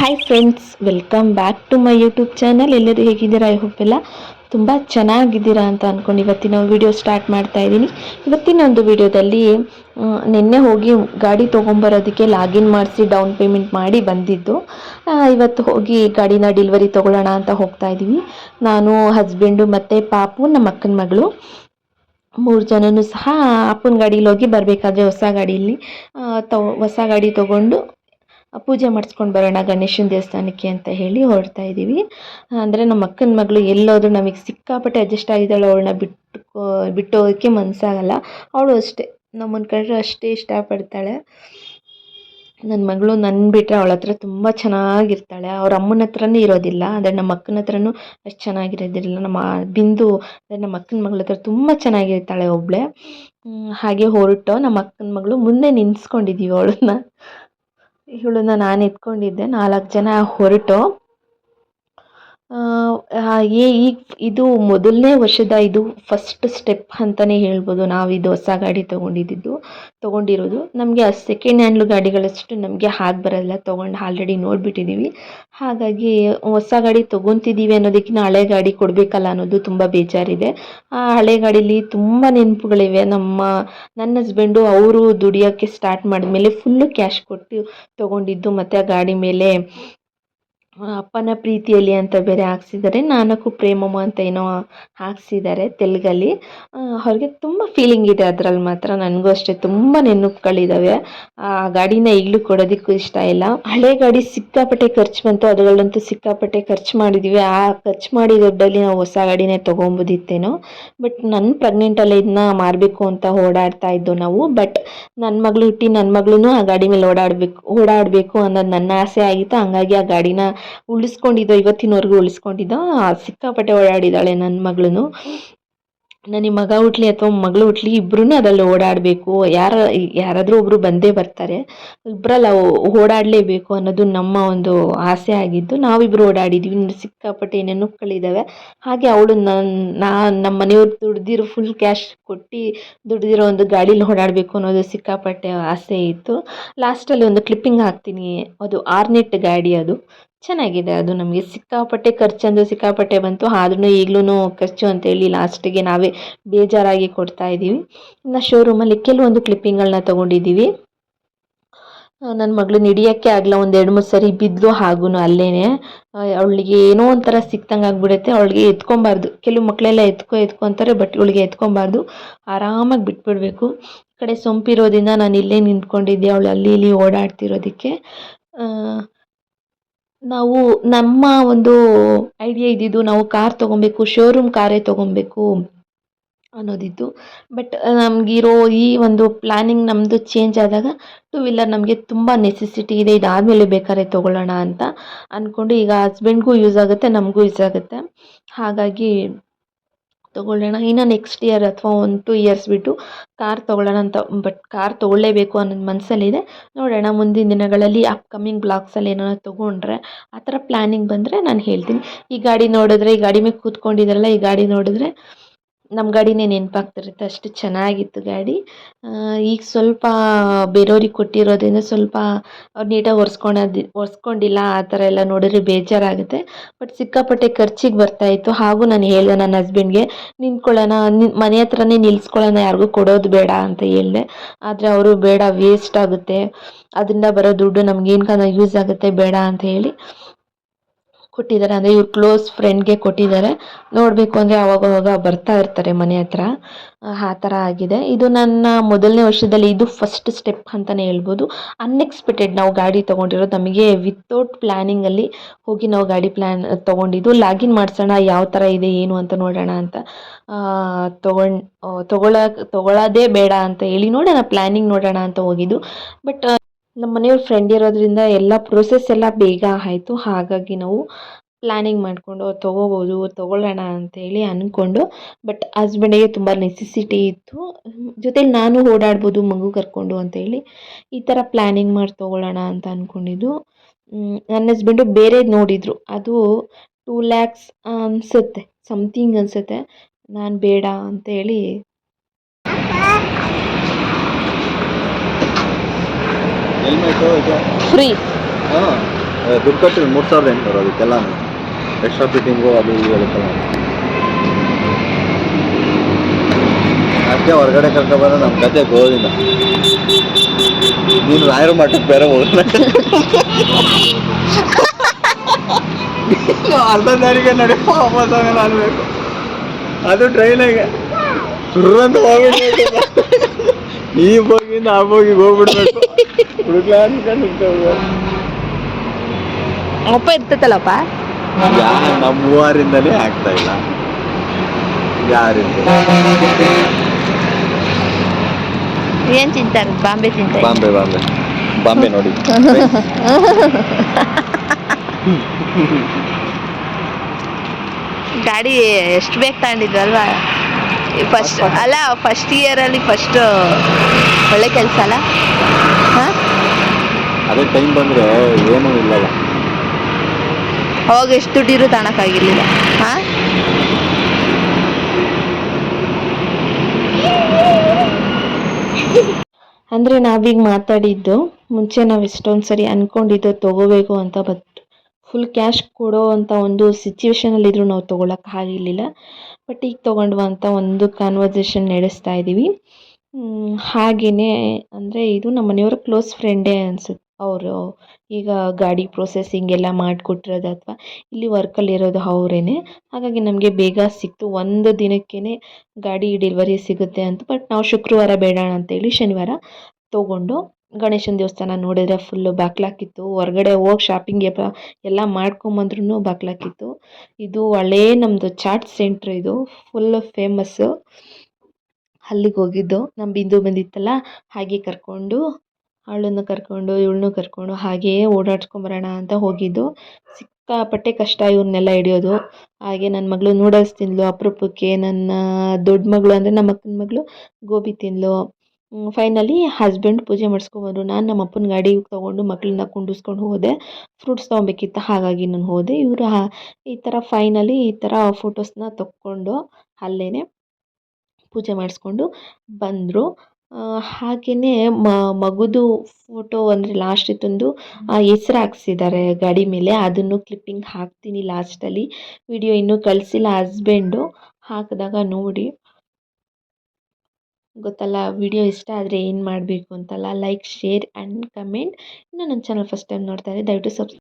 Hi friends welcome back to my YouTube channel ಎಲ್ಲರೂ ಹೇಗಿದ್ದೀರಾ? I hope ಎಲ್ಲ ತುಂಬ ಚೆನ್ನಾಗಿದ್ದೀರಾ ಅಂತ ಅಂದ್ಕೊಂಡು ಇವತ್ತಿನ ವಿಡಿಯೋ ಸ್ಟಾರ್ಟ್ ಮಾಡ್ತಾ ಇದ್ದೀನಿ. ಇವತ್ತಿನ ಒಂದು ವಿಡಿಯೋದಲ್ಲಿ ನಿನ್ನೆ ಹೋಗಿ ಗಾಡಿ ತೊಗೊಂಬರೋದಕ್ಕೆ ಲಾಗಿನ್ ಮಾಡಿಸಿ ಡೌನ್ ಪೇಮೆಂಟ್ ಮಾಡಿ ಬಂದಿದ್ದು. ಇವತ್ತು ಹೋಗಿ ಗಾಡಿನ ಡೆಲಿವರಿ ತೊಗೊಳ್ಳೋಣ ಅಂತ ಹೋಗ್ತಾ ಇದ್ದೀವಿ. ನಾನು ಹಸ್ಬೆಂಡು ಮತ್ತು ಪಾಪು, ನಮ್ಮ ಅಕ್ಕನ ಮಗಳು. ಮೂರು ಜನನೂ ಸಹ ಅಪ್ಪನ ಗಾಡೀಲಿ ಹೋಗಿ ಬರಬೇಕಾದ್ರೆ ಹೊಸ ಗಾಡೀಲಿ ತೊ, ಹೊಸ ಗಾಡಿ ತೊಗೊಂಡು ಪೂಜೆ ಮಾಡಿಸ್ಕೊಂಡು ಬರೋಣ ಗಣೇಶನ ದೇವಸ್ಥಾನಕ್ಕೆ ಅಂತ ಹೇಳಿ ಹೊರಡ್ತಾ ಇದ್ದೀವಿ ಅಂದರೆ ನಮ್ಮ ಅಕ್ಕನ ಮಗಳು ಎಲ್ಲೋದ್ರೂ ನಮಗೆ ಸಿಕ್ಕಾಪಟ್ಟೆ ಅಡ್ಜಸ್ಟ್ ಆಗಿದ್ದಾಳೆ, ಅವಳನ್ನ ಬಿಟ್ಟು ಬಿಟ್ಟು ಹೋಗೋಕ್ಕೆ ಮನಸ್ಸಾಗಲ್ಲ ಅವಳು ಅಷ್ಟೇ. ನಮ್ಮನ್ನು ಕಂಡ್ರೆ ಅಷ್ಟೇ ಇಷ್ಟಪಡ್ತಾಳೆ. ನನ್ನ ಮಗಳು ನನ್ನ ಬಿಟ್ಟರೆ ಅವಳ ಹತ್ರ ತುಂಬ ಚೆನ್ನಾಗಿರ್ತಾಳೆ. ಅವ್ರ ಅಮ್ಮನ ಹತ್ರನೇ ಇರೋದಿಲ್ಲ. ಅಂದರೆ ನಮ್ಮ ಅಕ್ಕನ ಹತ್ರನೂ ಅಷ್ಟು ಚೆನ್ನಾಗಿರೋದಿಲ್ಲ. ನಮ್ಮ ಬಿಂದು, ಅಂದರೆ ನಮ್ಮ ಅಕ್ಕನ ಮಗಳ ಹತ್ರ ತುಂಬ ಚೆನ್ನಾಗಿರ್ತಾಳೆ ಒಬ್ಬಳೇ ಹಾಗೆ ಹೊರಟು ನಮ್ಮ ಅಕ್ಕನ ಮಗಳು ಮುಂದೆ ನಿನ್ಸ್ಕೊಂಡಿದ್ದೀವಿ ಅವಳನ್ನ. ಇವಳನ್ನ ನಾನು ಎತ್ಕೊಂಡಿದ್ದೆ ನಾಲ್ಕು ಜನ ಹೊರಟು. ಹಾಗೆ ಈಗ ಇದು ಮೊದಲನೇ ವರ್ಷದ ಇದು ಫಸ್ಟ್ ಸ್ಟೆಪ್ ಅಂತಲೇ ಹೇಳ್ಬೋದು. ನಾವು ಇದು ಹೊಸ ಗಾಡಿ ತೊಗೊಂಡಿದ್ದು, ತೊಗೊಂಡಿರೋದು. ನಮಗೆ ಆ ಸೆಕೆಂಡ್ ಹ್ಯಾಂಡ್ಲು ಗಾಡಿಗಳಷ್ಟು ನಮಗೆ ಹಾಗೆ ಬರಲ್ಲ. ತೊಗೊಂಡು ಆಲ್ರೆಡಿ ನೋಡಿಬಿಟ್ಟಿದ್ದೀವಿ ಹಾಗಾಗಿ ಹೊಸ ಗಾಡಿ ತೊಗೊತಿದ್ದೀವಿ ಅನ್ನೋದಕ್ಕಿಂತ ಹಳೆ ಗಾಡಿ ಕೊಡಬೇಕಲ್ಲ ಅನ್ನೋದು ತುಂಬ ಬೇಜಾರಿದೆ. ಆ ಹಳೆ ಗಾಡೀಲಿ ತುಂಬ ನೆನಪುಗಳಿವೆ. ನಮ್ಮ, ನನ್ನ ಹಸ್ಬೆಂಡು ಅವರು ದುಡಿಯೋಕ್ಕೆ ಸ್ಟಾರ್ಟ್ ಮಾಡಿದ್ಮೇಲೆ ಫುಲ್ಲು ಕ್ಯಾಶ್ ಕೊಟ್ಟು ತೊಗೊಂಡಿದ್ದು ಮತ್ತು ಆ ಗಾಡಿ ಮೇಲೆ ಅಪ್ಪನ ಪ್ರೀತಿಯಲ್ಲಿ ಅಂತ ಬೇರೆ ಹಾಕ್ಸಿದ್ದಾರೆ ನಾನಕ್ಕು ಪ್ರೇಮಮ್ಮ ಅಂತ ಏನೋ ಹಾಕ್ಸಿದ್ದಾರೆ ತೆಲುಗಲ್ಲಿ. ಅವ್ರಿಗೆ ತುಂಬ ಫೀಲಿಂಗ್ ಇದೆ ಅದ್ರಲ್ಲಿ ಮಾತ್ರ, ನನಗೂ ಅಷ್ಟೇ, ತುಂಬ ನೆನಪುಗಳಿದ್ದಾವೆ ಆ, ಗಾಡಿನ ಈಗಲೂ ಕೊಡೋದಕ್ಕೂ ಇಷ್ಟ ಇಲ್ಲ. ಹಳೆ ಗಾಡಿ ಸಿಕ್ಕಾಪಟ್ಟೆ ಖರ್ಚು ಬಂತು, ಅದ್ರಲ್ಲಂತೂ ಸಿಕ್ಕಾಪಟ್ಟೆ ಖರ್ಚು ಮಾಡಿದ್ವಿ. ಆ ಖರ್ಚು ಮಾಡಿ ದುಡ್ಡಲ್ಲಿ ನಾವು ಹೊಸ ಗಾಡಿನೇ ತೊಗೊಬೋದಿತ್ತೇನೋ ಬಟ್ ನನ್ನ ಪ್ರೆಗ್ನೆಂಟಲ್ಲಿ ಇದನ್ನ ಮಾರಬೇಕು ಅಂತ ಓಡಾಡ್ತಾ ಇದ್ದು ನಾವು. ಬಟ್ ನನ್ನ ಮಗಳು ಹುಟ್ಟಿ ನನ್ನ ಮಗಳೂ ಆ ಗಾಡಿ ಮೇಲೆ ಓಡಾಡಬೇಕು ಓಡಾಡಬೇಕು ಅನ್ನೋದು ನನ್ನ ಆಸೆ ಆಗಿತ್ತು. ಹಂಗಾಗಿ ಆ ಗಾಡಿನ ಉಳಿಸ್ಕೊಂಡಿದ್ದೋ, ಇವತ್ತಿನವರೆಗೂ ಉಳಿಸ್ಕೊಂಡಿದ್ದೋ ಸಿಕ್ಕಾಪಟ್ಟೆ ಓಡಾಡಿದ್ದಾಳೆ ನನ್ನ ಮಗಳನ್ನು. ನನ್ನ ಮಗ ಹುಟ್ಲಿ ಅಥವಾ ಮಗಳು ಹುಟ್ಲಿ ಇಬ್ಬರೂ ಅದರಲ್ಲಿ ಓಡಾಡಬೇಕು. ಯಾರ, ಯಾರಾದರೂ ಒಬ್ಬರು ಬಂದೇ ಬರ್ತಾರೆ. ಇಬ್ಬರಲ್ಲ ಓಡಾಡಲೇಬೇಕು ಅನ್ನೋದು ನಮ್ಮ ಒಂದು ಆಸೆ ಆಗಿದ್ದು ನಾವಿಬ್ಬರು ಓಡಾಡಿದ್ವಿ. ಸಿಕ್ಕಾಪಟ್ಟೆ ನೆನಪುಗಳಿದ್ದಾವೆ ಹಾಗೆ ಅವಳು ನನ್ನ ನಾ ನಮ್ಮ ಮನೆಯವ್ರು ದುಡ್ದಿರೋ ಫುಲ್ ಕ್ಯಾಶ್ ಕೊಟ್ಟು ದುಡ್ದಿರೋ ಒಂದು ಗಾಡೀಲಿ ಓಡಾಡಬೇಕು ಅನ್ನೋದು ಸಿಕ್ಕಾಪಟ್ಟೆ ಆಸೆ ಇತ್ತು. ಲಾಸ್ಟಲ್ಲಿ ಒಂದು ಕ್ಲಿಪ್ಪಿಂಗ್ ಹಾಕ್ತೀನಿ. ಅದು ಆರ್ನೆಟ್ ಗಾಡಿ ಅದು. ಚೆನ್ನಾಗಿದೆ. ಅದು ನಮಗೆ ಸಿಕ್ಕಾಪಟ್ಟೆ ಖರ್ಚಂದು ಸಿಕ್ಕಾಪಟ್ಟೆ ಬಂತು. ಆದ್ರೂ ಈಗಲೂ ಖರ್ಚು ಅಂತೇಳಿ ಲಾಸ್ಟಿಗೆ ನಾವೇ ಬೇಜಾರಾಗಿ ಕೊಡ್ತಾ ಇದ್ದೀವಿ. ಇನ್ನು ಶೋರೂಮಲ್ಲಿ ಕೆಲವೊಂದು ಕ್ಲಿಪ್ಪಿಂಗ್ಗಳನ್ನ ತೊಗೊಂಡಿದ್ದೀವಿ. ನನ್ನ ಮಗಳು ಹಿಡಿಯೋಕ್ಕೆ ಆಗಲ್ಲ ಒಂದು ಎರಡು ಮೂರು ಸರಿ ಬಿದ್ದಲು ಹಾಗೂ ಅಲ್ಲೇ ಅವಳಿಗೆ ಏನೋ ಒಂಥರ ಸಿಕ್ತಂಗೆ ಆಗ್ಬಿಡುತ್ತೆ. ಅವಳಿಗೆ ಎತ್ಕೊಬಾರ್ದು. ಕೆಲವು ಮಕ್ಕಳೆಲ್ಲ ಎತ್ಕೊ ಎತ್ಕೊ ಅಂತಾರೆ, ಬಟ್ ಇವಳಿಗೆ ಎತ್ಕೊಬಾರ್ದು. ಆರಾಮಾಗಿ ಬಿಟ್ಬಿಡಬೇಕು. ಕಡೆ ಸೊಂಪಿರೋದ್ರಿಂದ ನಾನು ಇಲ್ಲೇ ನಿಂತ್ಕೊಂಡಿದ್ದೆ. ಅವಳು ಅಲ್ಲಿ, ಇಲ್ಲಿ ಓಡಾಡ್ತಿರೋದಕ್ಕೆ. ನಾವು ನಮ್ಮ ಒಂದು ಐಡಿಯಾ ಇದ್ದಿದ್ದು ನಾವು ಕಾರ್ ತೊಗೊಬೇಕು ಶೋರೂಮ್ ಕಾರೇ ತೊಗೊಬೇಕು ಅನ್ನೋದಿತ್ತು. ಬಟ್ ನಮಗಿರೋ ಈ ಒಂದು ಪ್ಲ್ಯಾನಿಂಗ್ ನಮ್ಮದು ಚೇಂಜ್ ಆದಾಗ ಟೂ ವೀಲರ್ ನಮಗೆ ತುಂಬ ನೆಸೆಸಿಟಿ ಇದೆ. ಇದಾದಮೇಲೆ ಬೇಕಾದ್ರೆ ತೊಗೊಳ್ಳೋಣ ಅಂತ ಅಂದ್ಕೊಂಡು ಈಗ ಹಸ್ಬೆಂಡ್ಗೂ ಯೂಸ್ ಆಗುತ್ತೆ, ನಮಗೂ ಯೂಸ್ ಆಗುತ್ತೆ. ಹಾಗಾಗಿ ತೊಗೊಳ್ಳೋಣ. ಇನ್ನು ನೆಕ್ಸ್ಟ್ ಇಯರ್ ಅಥವಾ ಒಂದು ಟೂ ಇಯರ್ಸ್ ಬಿಟ್ಟು ಕಾರ್ ತೊಗೊಳ್ಳೋಣ ಅಂತ ಬಟ್ ಕಾರ್ ತೊಗೊಳ್ಳೇಬೇಕು ಅನ್ನೋದು ಮನಸ್ಸಲ್ಲಿದೆ ನೋಡೋಣ ಮುಂದಿನ ದಿನಗಳಲ್ಲಿ ಅಪ್ಕಮಿಂಗ್ ಬ್ಲಾಗ್ಸಲ್ಲಿ ಏನಾರ ತೊಗೊಂಡ್ರೆ ಆ ಥರ ಪ್ಲ್ಯಾನಿಂಗ್ ಬಂದರೆ ನಾನು ಹೇಳ್ತೀನಿ. ಈ ಗಾಡಿ ನೋಡಿದ್ರೆ, ಈ ಗಾಡಿ ಮೇಲೆ ಕೂತ್ಕೊಂಡಿದ್ದಾರಲ್ಲ ಈ ಗಾಡಿ ನೋಡಿದ್ರೆ ನಮ್ಮ ಗಾಡಿನೇ ನೆನಪಾಗ್ತಿರುತ್ತೆ. ಅಷ್ಟು ಚೆನ್ನಾಗಿತ್ತು ಗಾಡಿ. ಈಗ ಸ್ವಲ್ಪ ಬೇರೆಯವ್ರಿಗೆ ಕೊಟ್ಟಿರೋದ್ರಿಂದ ಸ್ವಲ್ಪ ಅವ್ರು ನೀಟಾಗಿ ಒರೆಸ್ಕೊಳೋದು ಒರೆಸ್ಕೊಂಡಿಲ್ಲ ಆ ಥರ ಎಲ್ಲ ನೋಡಿದ್ರೆ ಬೇಜಾರಾಗುತ್ತೆ. ಬಟ್ ಸಿಕ್ಕಾಪಟ್ಟೆ ಖರ್ಚಿಗೆ ಬರ್ತಾಯಿತ್ತು ಹಾಗೂ ನಾನು ಹೇಳಿದೆ ನನ್ನ ಹಸ್ಬೆಂಡ್ಗೆ ನಿಂತ್ಕೊಳ್ಳೋಣ ಮನೆ ಹತ್ರನೇ ನಿಲ್ಲಿಸ್ಕೊಳ್ಳೋಣ ಯಾರಿಗೂ ಕೊಡೋದು ಬೇಡ ಅಂತ ಹೇಳಿದೆ. ಆದರೆ ಅವರು ಬೇಡ ವೇಸ್ಟ್ ಆಗುತ್ತೆ. ಅದರಿಂದ ಬರೋ ದುಡ್ಡು ನಮ್ಗೇನು ಯೂಸ್ ಆಗುತ್ತೆ, ಬೇಡ ಅಂತ ಹೇಳಿ. ಕೊಟ್ಟಿದ್ದಾರೆ. ಅಂದರೆ ಇವ್ರು ಕ್ಲೋಸ್ ಫ್ರೆಂಡ್ಗೆ ಕೊಟ್ಟಿದ್ದಾರೆ. ನೋಡಬೇಕು ಅಂದರೆ ಅವಾಗವಾಗ ಅವಾಗ ಬರ್ತಾ ಇರ್ತಾರೆ ಮನೆ ಹತ್ರ. ಆ ಥರ ಆಗಿದೆ. ಇದು ನನ್ನ ಮೊದಲನೇ ವರ್ಷದಲ್ಲಿ ಇದು ಫಸ್ಟ್ ಸ್ಟೆಪ್ ಅಂತಲೇ ಹೇಳ್ಬೋದು. ಅನ್ಎಕ್ಸ್ಪೆಕ್ಟೆಡ್ ನಾವು ಗಾಡಿ ತೊಗೊಂಡಿರೋದು. ನಮಗೆ ವಿತೌಟ್ ಪ್ಲ್ಯಾನಿಂಗಲ್ಲಿ ಹೋಗಿ ನಾವು ಗಾಡಿ ಪ್ಲ್ಯಾನ್ ತೊಗೊಂಡಿದ್ದು. ಲಾಗಿನ್ ಮಾಡಿಸೋಣ, ಯಾವ ಥರ ಇದೆ, ಏನು ಅಂತ ನೋಡೋಣ ಅಂತ. ತೊಗೊಂಡು ತೊಗೊಳ ತೊಗೊಳ್ಳೋದೇ ಬೇಡ ಅಂತ ಹೇಳಿ ನೋಡೋಣ. ಪ್ಲ್ಯಾನಿಂಗ್ ನೋಡೋಣ ಅಂತ ಹೋಗಿದ್ದು. ಬಟ್ ನಮ್ಮ ಮನೆಯವ್ರ ಫ್ರೆಂಡ್ ಇರೋದ್ರಿಂದ ಎಲ್ಲ ಪ್ರೊಸೆಸ್ ಎಲ್ಲ ಬೇಗ ಆಯಿತು. ಹಾಗಾಗಿ ನಾವು ಪ್ಲ್ಯಾನಿಂಗ್ ಮಾಡಿಕೊಂಡು ತೊಗೋಬೋದು, ತೊಗೊಳ್ಳೋಣ ಅಂತೇಳಿ ಅಂದ್ಕೊಂಡು ಬಟ್ ಹಸ್ಬೆಂಡಿಗೆ ತುಂಬ ನೆಸೆಸಿಟಿ ಇತ್ತು. ಜೊತೆ ನಾನು ಓಡಾಡ್ಬೋದು, ಮಗು ಕರ್ಕೊಂಡು ಅಂತೇಳಿ ಈ ಥರ ಪ್ಲ್ಯಾನಿಂಗ್ ಮಾಡಿ ತೊಗೊಳ್ಳೋಣ ಅಂತ ಅಂದ್ಕೊಂಡಿದ್ದು ನನ್ನ ಹಸ್ಬೆಂಡು ಬೇರೆ ನೋಡಿದರು. ಅದು ಟೂ ಲ್ಯಾಕ್ಸ್ ಅನಿಸುತ್ತೆ ಸಮ್ಥಿಂಗ್ ಅನಿಸುತ್ತೆ. ನಾನು ಬೇಡ ಅಂತೇಳಿ ಹೆಲ್ಮೆಟು ಇದು ಫ್ರೀ ಹಾಂ ದುಡ್ಡು ಕಟ್ಟಿದ್ರು ಮೂರು ಸಾವಿರದ ಎಂಟುನೂರು ಅದಕ್ಕೆಲ್ಲ ಎಕ್ಸ್ಟ್ರಾ ಫಿಟ್ಟಿಂಗು ಅದು ಇದು ಅದಕ್ಕೆಲ್ಲ. ಅದಕ್ಕೆ ಹೊರಗಡೆ ಕರ್ಕೊಂಡ್ಬಂದ್ರೆ ನಮ್ಮ ಕತೆ ಗೋವಿಂದ ನೀನು ರಾಯರ ಮಠಕ್ಕೆ ಬೇರೆ ಹೋಗೋಣ ಅರ್ಧ ದಾರಿಗೆ ನಡೆಯಪ್ಪ ವಾಪಸ್ ಆಮೇಲೆ ಅನ್ಬೇಕು ಅದು ಟ್ರೈನಾಗೆ ಸುರ್ರಂತ ಹೋಗ್ಬಿಡ್ಬೇಕು. ಈ ಬೋಗಿಂದ ಆ ಹೋಗಿ ಹೋಗ್ಬಿಡ್ಬೇಕು. ಅಪ್ಪ ಇರ್ತೈತಲ್ಲಪ್ಪ ಯಾ ನಮ್ಮ ಮೂವರಿಂದಲೇ ಆಗ್ತಾ ಇಲ್ಲ. ಯಾರಿಂದ? ಏನ್ ತಿಂತಾರೆ ಬಾಂಬೆ ತಿಂತಾರೆ ಬಾಂಬೆ ಬಾಂಬೆ. ಬಾಂಬೆ ನೋಡಿ. ಗಾಡಿ ಎಷ್ಟು ಬೇಕು ತಗೊಂಡಿದ್ರಲ್ವಾ? ಫಸ್ಟ್ ಅಲ್ಲ ಫಸ್ಟ್ ಇಯರಲ್ಲಿ ಫಸ್ಟ್ ಒಳ್ಳೆ ಕೆಲಸ ಅಲ್ಲ? ಅದೇ ಟೈಮ್ ಬಂದ್ರೆ ಏನೂ ಇಲ್ಲಲ್ಲ. ಅವಾಗ ಎಷ್ಟು ದುಡ್ಡಿರು ತಗೊಳಕ್ಕಾಗಿರ್ಲಿಲ್ಲ ಹಾ? ಅಂದರೆ ನಾವೀಗ ಮಾತಾಡಿದ್ದು ಮುಂಚೆ ನಾವು ಎಷ್ಟೊಂದು ಸರಿ ಅಂದ್ಕೊಂಡಿದ್ದು ತೊಗೋಬೇಕು ಅಂತ ಬಟ್ ಫುಲ್ ಕ್ಯಾಶ್ ಕೊಡೋ ಅಂತ ಒಂದು ಸಿಚುವೇಶನಲ್ಲಿದ್ದರೂ ನಾವು ತೊಗೊಳಕ್ಕೆ ಆಗಿರಲಿಲ್ಲ. ಬಟ್ ಈಗ ತೊಗೊಂಡ್ವ ಅಂತ ಒಂದು ಕಾನ್ವರ್ಸೇಷನ್ ನಡೆಸ್ತಾ ಇದ್ದೀವಿ ಹಾಗೆಯೇ ಅಂದರೆ ಇದು ನಮ್ಮ ಮನೆಯವ್ರ ಕ್ಲೋಸ್ ಫ್ರೆಂಡೇ ಅನ್ಸುತ್ತೆ. ಅವರು ಈಗ ಗಾಡಿ ಪ್ರೊಸೆಸಿಂಗ್ ಎಲ್ಲ ಮಾಡಿಕೊಟ್ಟಿರೋದು ಅಥವಾ ಇಲ್ಲಿ ವರ್ಕಲ್ಲಿರೋದು ಅವರೇನೆ. ಹಾಗಾಗಿ ನಮಗೆ ಬೇಗ ಸಿಕ್ತು. ಒಂದು ದಿನಕ್ಕೇ ಗಾಡಿ ಡೆಲಿವರಿ ಸಿಗುತ್ತೆ ಅಂತ. ಬಟ್ ನಾವು ಶುಕ್ರವಾರ ಬೇಡ ಅಂತೇಳಿ ಶನಿವಾರ ತೊಗೊಂಡು ಗಣೇಶನ ದೇವಸ್ಥಾನ ನೋಡಿದ್ರೆ ಫುಲ್ಲು ಬಾಕ್ಲಾಕಿತ್ತು ಹೊರಗಡೆ ಹೋಗಿ ಶಾಪಿಂಗ್ ಎಲ್ಲ ಮಾಡ್ಕೊಂಬಂದ್ರೂ ಬಾಕ್ಲಾಕಿತ್ತು ಇದು ಹಳೇ ನಮ್ಮದು ಚಾಟ್ ಸೆಂಟ್ರ್ ಇದು. ಫುಲ್ ಫೇಮಸ್ಸು ಅಲ್ಲಿಗೆ ಹೋಗಿದ್ದು. ನಮ್ಮ ಬಿಂದು ಬಂದಿತ್ತಲ್ಲ, ಹಾಗೆ ಕರ್ಕೊಂಡು ಅವಳನ್ನು ಕರ್ಕೊಂಡು, ಇವಳನ್ನೂ ಕರ್ಕೊಂಡು ಹಾಗೆಯೇ ಓಡಾಡ್ಸ್ಕೊಂಬರೋಣ ಅಂತ ಹೋಗಿದ್ದು. ಸಿಕ್ಕಾಪಟ್ಟೆ ಕಷ್ಟ ಇವ್ರನ್ನೆಲ್ಲ ಹಿಡಿಯೋದು. ಹಾಗೆ ನನ್ನ ಮಗಳು ನೂಡಲ್ಸ್ ತಿಂದಳು ಅಪರೂಪಕ್ಕೆ ನನ್ನ ದೊಡ್ಡ ಮಗಳು ಅಂದರೆ ನಮ್ಮ ಅಕ್ಕನ ಮಗಳು ಗೋಬಿ ತಿಂದಳು ಫೈನಲಿ ಹಸ್ಬೆಂಡ್ ಪೂಜೆ ಮಾಡಿಸ್ಕೊಂಬಂದ್ರು. ನಾನು ನಮ್ಮ ಅಪ್ಪನ ಗಾಡಿ ತೊಗೊಂಡು ಮಕ್ಕಳನ್ನ ಕುಂಡಿಸ್ಕೊಂಡು ಹೋದೆ. ಫ್ರೂಟ್ಸ್ ತೊಗೊಬೇಕಿತ್ತು, ಹಾಗಾಗಿ ನಾನು ಹೋದೆ. ಇವರು ಈ ಥರ ಫೈನಲಿ ಈ ಥರ ಫೋಟೋಸ್ನ ತಕ್ಕೊಂಡು ಅಲ್ಲೇ ಪೂಜೆ ಮಾಡಿಸ್ಕೊಂಡು ಬಂದರು. ಹಾಗೆಯೇ ಮಗುದು ಫೋಟೋ ಅಂದರೆ ಲಾಸ್ಟಿತ್ತೊಂದು ಹೆಸ್ರು ಹಾಕ್ಸಿದ್ದಾರೆ ಗಾಡಿ ಮೇಲೆ. ಅದನ್ನು ಕ್ಲಿಪ್ಪಿಂಗ್ ಹಾಕ್ತೀನಿ ಲಾಸ್ಟಲ್ಲಿ ವಿಡಿಯೋ ಇನ್ನೂ ಕಳಿಸಿಲ್ಲ ಹಸ್ಬೆಂಡು ಹಾಕಿದಾಗ ನೋಡಿ. ಗೊತ್ತಲ್ಲ ವಿಡಿಯೋ ಇಷ್ಟ ಆದರೆ ಏನು ಮಾಡಬೇಕು ಅಂತಲ್ಲ ಲೈಕ್ ಶೇರ್ ಆ್ಯಂಡ್ ಕಮೆಂಟ್ ಇನ್ನು ನನ್ನ ಚಾನಲ್ ಫಸ್ಟ್ ಟೈಮ್ ನೋಡ್ತಾ ದಯವಿಟ್ಟು ಸಬ್ಸ್